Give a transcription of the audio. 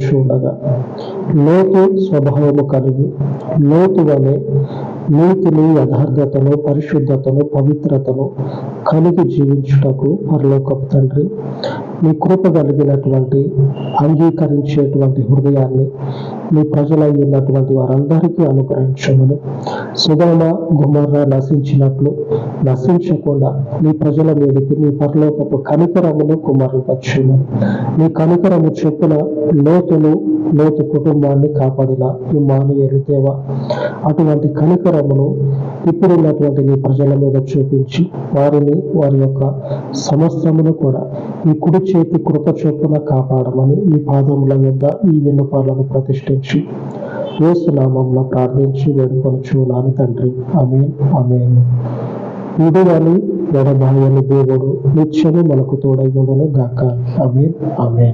చూడగా లోతు స్వభావము కలిగి లోతు వలె నీతిని యథార్థతను పరిశుద్ధతను పవిత్రతను కలిగి జీవించుటకు పరలోకపు తండ్రి మీ కృప కలిగినటువంటి అంగీకరించేటువంటి హృదయాన్ని మీ ప్రజలై ఉన్నటువంటి వారందరికీ అనుగ్రహించమని సుగమ గుమర్ర నశించినట్లు నశించకుండా మీ ప్రజల మీదకి మీ పరలోకపు కనికరమును కుమరింపచ్చుమని మీ కనికరము చొప్పున లోతును లోతు కుటుంబాన్ని కాపాడిన ఈ మానవులు దేవ. అటువంటి కనికరమును ఇప్పుడున్నటువంటి నీ ప్రజల మీద చూపించి వారిని వారి యొక్క సమస్తమును కూడా ఈ కుడి చేతి కృప చొప్పున కాపాడమని ఈ పాదముల యొక్క ఈ విన్నపాలను ప్రతిష్ఠించి ఏసునామంలో ప్రార్థించి వేడుకొనుచున్నాను తండ్రి. ఆమె ఆమె విడువని ఎడబాయని దేవుడు నిత్యము మనకు తోడై గాక ఆమె ఆమె